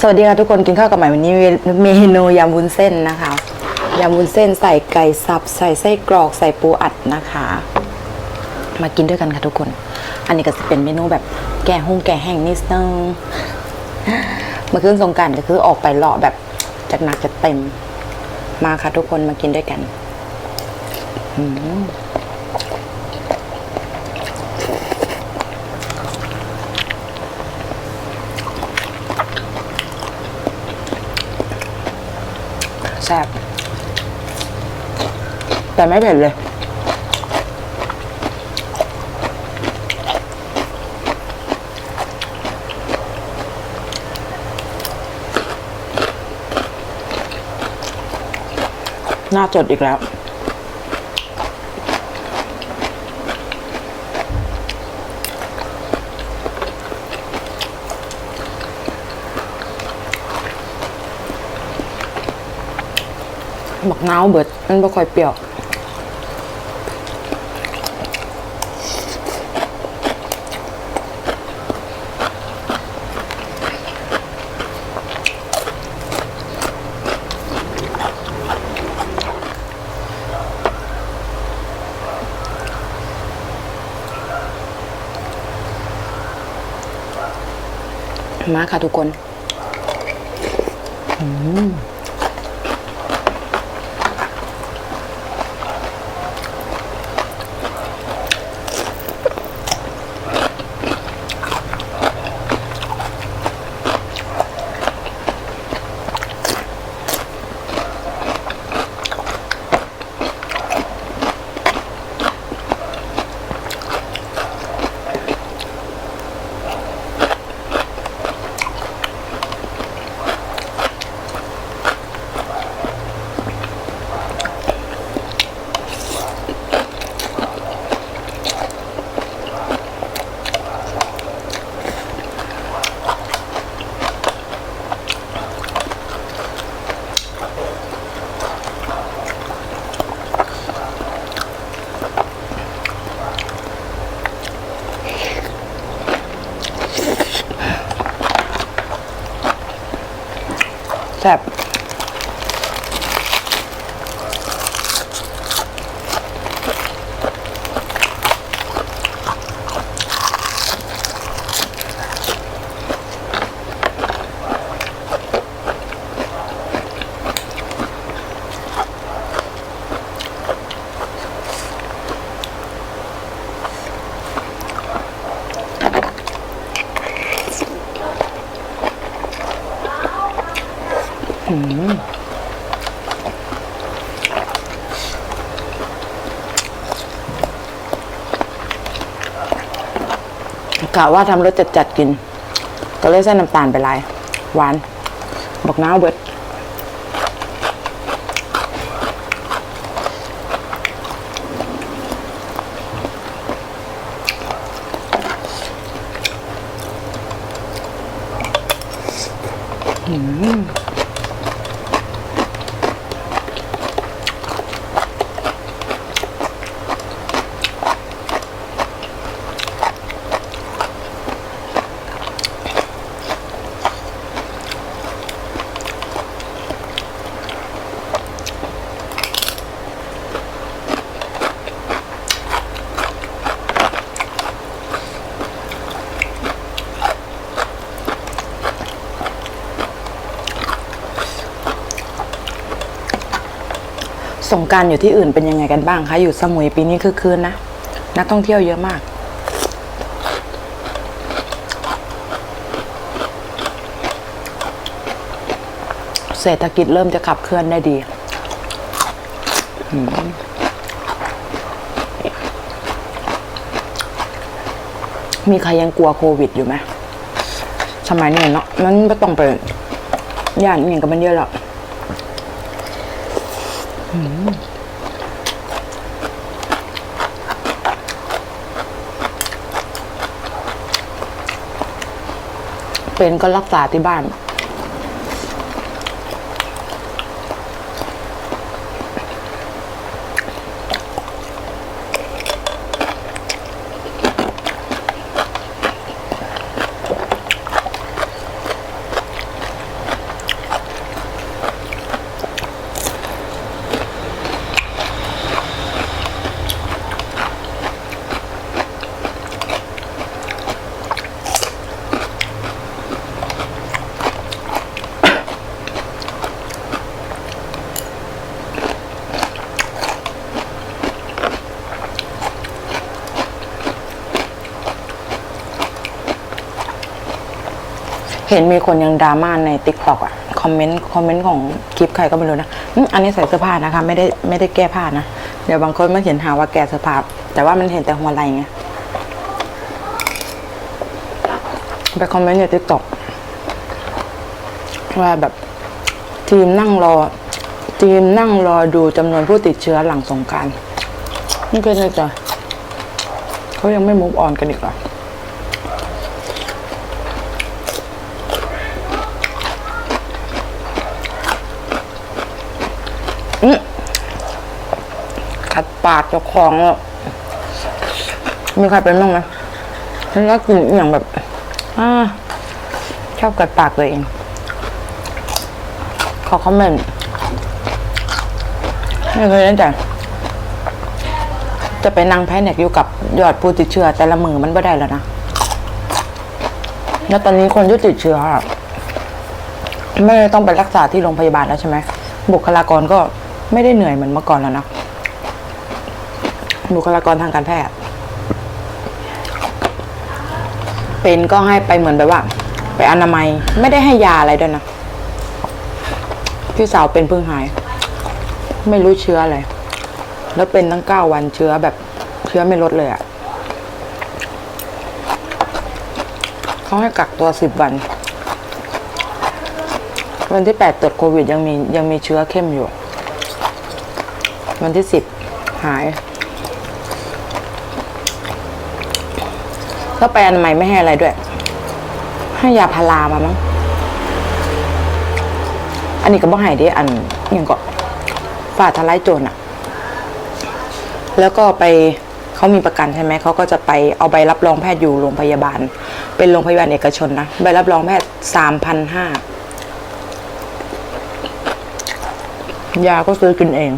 สวัสดีค่ะทุกคนกินข้าวกับใหม่วันนี้เมนูยำวุ้นเส้นนะคะยำวุ้นเส้นใส่ไก่สับ ใส่ไส้กรอกใส่ปูอัดนะคะ มากินด้วยกันค่ะทุกคน อันนี้ก็จะเป็นเมนูแบบแกงหุ้งแกงแห้งนิดนึงมาขึ้นสงการก็คือออกไปเลาะแบบจัดหนักจัดเต็ม มาค่ะทุกคนมากินด้วยกัน อืม แซ่บแต่ไม่เผ็ดเลยน่าจดอีกแล้ว บักนาวเบิด มันบ่ค่อยเปรี้ยวมาค่ะทุกคน แซ่บะว่าทำรสจัดๆกิน ก็เลยใส่น้ำตาลไปลาย หวาน บอกนาเบิด สงการอยู่ที่อื่นเป็นยังไงกันบ้างคะอยู่สมุยปีนี้คือคืนนะนักท่องเที่ยวเยอะมาก เศรษฐกิจเริ่มจะขับเคลื่อนได้ดีมีใครยังกลัวโควิดอยู่ไหมสมัยนี้เนาะมันไม่ต้องไปย่านอหย่างกับมันเยอะหรอก เป็นก็รักษาที่บ้าน เห็นมีคนยังดราม่าในติ๊กต็อกอะคอมเมนต์คอมเมนต์ของคลิปใครก็ไม่รู้นะอันนี้ใส่เสื้อผ้านะคะ ไม่ได้ไม่ได้แก้ผ้านะ เดี๋ยวบางคนมาเห็นหาว่าแก้เสื้อผ้าแต่ว่ามันเห็นแต่หัวไหล่ไงไปคอมเมนต์ในติ๊กต็อกว่าแบบทีมนั่งรอ ทีมนั่งรอดูจำนวนผู้ติดเชื้อหลังสงการนี่ก็เลยจ้ะเขายังไม่มุกออนกันอีกเหรอ ขัดปากเจ้าของแล้วมีใครเป็นบ้างไหมฉันก็กินอย่างแบบอ่าชอบกัดปากตัวเอง ขอคอมเมนต์ไม่เคยเล่นแต่จะไปนั่งแพนิกอยู่กับยอดผู้ติดเชื้อ แต่ละมือมันไม่ได้แล้วนะ แล้วตอนนี้คนที่ติดเชื้อไม่ต้องไปรักษาที่โรงพยาบาลแล้วใช่ไหมบุคลากรก็ไม่ได้เหนื่อยเหมือนเมื่อก่อนแล้วนะ บุคลากรทางการแพทย์ เป็นก็ให้ไปเหมือนแบบว่า ไปอนามัย ไม่ได้ให้ยาอะไรด้วยนะพี่สาวเป็นเพิ่งหาย ไม่รู้เชื้ออะไร แล้วเป็นตั้งเก้าวันเชื้อแบบเชื้อไม่ลดเลยอะ่ะเขาให้กักตัวสิบวัน วันที่แปดตรวจโควิดยังมียังมีเชื้อเข้มอยู่ วันที่สิบหาย แล้วไปอนามัยไม่ให้อะไรด้วย ให้ยาพารามามั้ง อันนี้ก็บ่ให้เดิอันอย่างก็ฝ่าทลายโจรอะแล้วก็ไปเขามีประกันใช่ไหม เขาก็จะไปเอาใบรับรองแพทย์อยู่โรงพยาบาล เป็นโรงพยาบาลเอกชนนะ ใบรับรองแพทย์สามพันห้ายาก็ซื้อกินเอง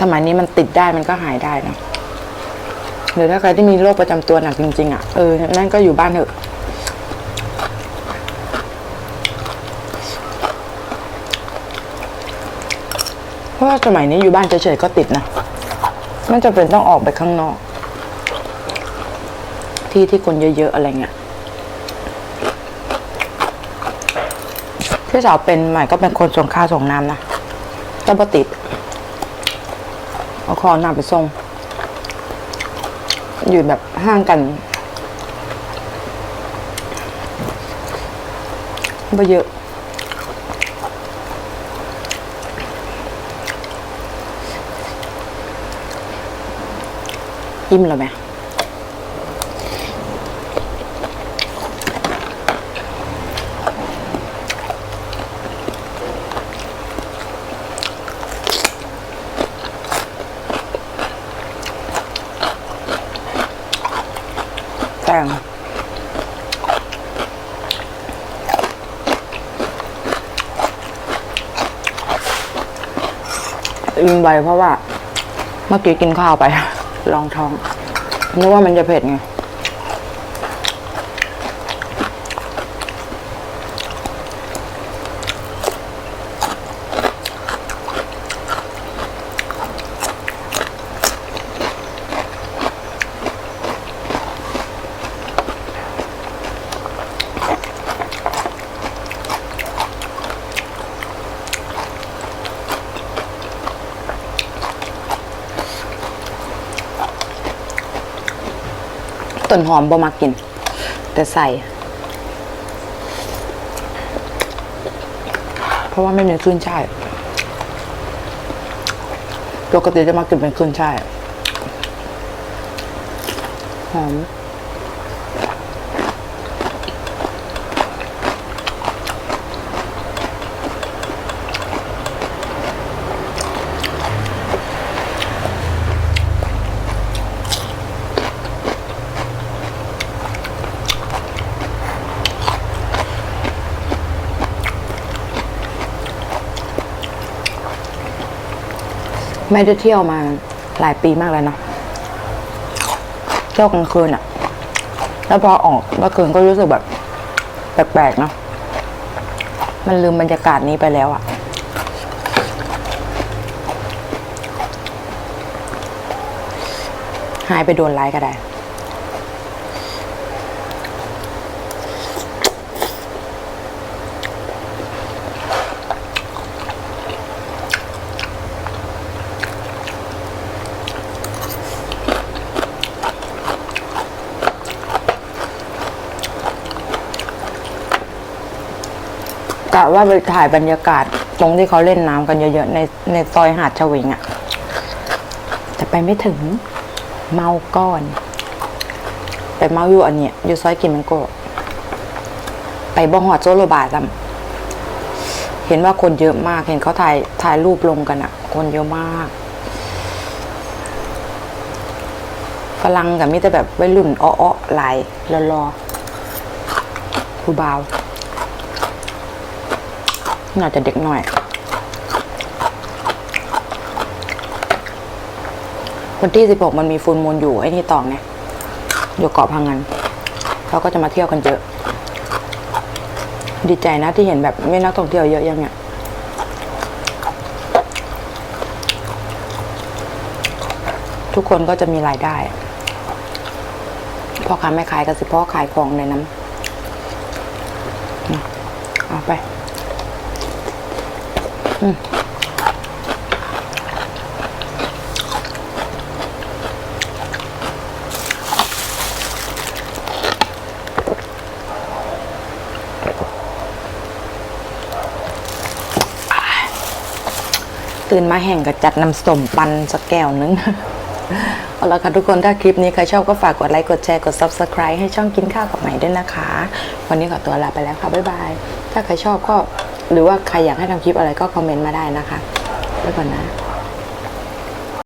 สมัยนี้มันติดได้มันก็หายได้นะหรือถ้าใครที่มีโรคประจำตัวหนักจริง ๆ อะ เออ นั่นก็อยู่บ้านเถอะเพราะว่าสมัยนี้อยู่บ้านเฉยๆก็ติดนะไม่จำเป็นต้องออกไปข้างนอก ที่ที่คนเยอะๆอะไรเงี้ยพี่สาวเป็นใหม่ก็เป็นคนส่งข้าวส่งน้ำนะก็ปติด เอาคอหน้าไปส่งอยู่แบบห่างกันไม่เยอะอิ่มแล้วไหม แต่งอิ่มไวเพราะว่า เมื่อกี้กินข้าวไป ลองท้องนึกว่ามันจะเผ็ดไง ต้นหอมบ่มากิน แต่ใส่ เพราะว่าไม่มีขึ้นช่ายปกติจะมากินเป็นขึ้นช่ายหอม ไม่ได้เที่ยวมาหลายปีมากแลยเนาะเที่ยวกลางคืนอะแล้วพอออกเมื่อคืนก็รู้สึกแบบ แปลกๆเนาะมันลืมบรรยากาศนี้ไปแล้วอะหายไปโดนไลค์ก็ได้ ว่าไปถ่ายบรรยากาศตรงที่เขาเล่นน้ำกันเยอะๆในในซอยหาดชวิงอะ่ะแต่ไปไม่ถึงเมาก้อน ไปเมาอยู่อันเนี้ยอยู่ซอยกิมมันโกไปบ้องหอดโซโลบาซัมเห็นว่าคนเยอะมาก เห็นเขาถ่ายถ่ายรูปลงกันอะคนเยอะมากฝรั่งกับมิแต่แบบวัยรุ่นอ้อๆหลายรอรอๆผู้บ่าว น่าจะเด็กหน่อย วันที่16มันมีฟูลมูลอยู่ไอ้นี่ต่อไงอยู่เกาะพังงันเขาก็จะมาเที่ยวกันเยอะ ดีใจนะที่เห็นแบบไม่นักท่องเที่ยวเยอะอยังเนี่ยทุกคนก็จะมีรายได้พ่อค้าแม่ขายก็สิพ่อขายของในน้ำนเอาไป ตื่นมาแห่งกับจัดน้ำส้มปันสักแก้วนึง เอาละค่ะทุกคนถ้าคลิปนี้ใครชอบก็ฝากกดไลค์ กดแชร์ กด subscribe ให้ช่องกินข้าวกับใหม่ด้วยนะคะ วันนี้ขอตัวลาไปแล้วค่ะ บ๊ายบาย ถ้าใครชอบก็ หรือว่าใครอยากให้ทำคลิปอะไรก็คอมเมนต์มาได้นะคะไว้ก่อนนะ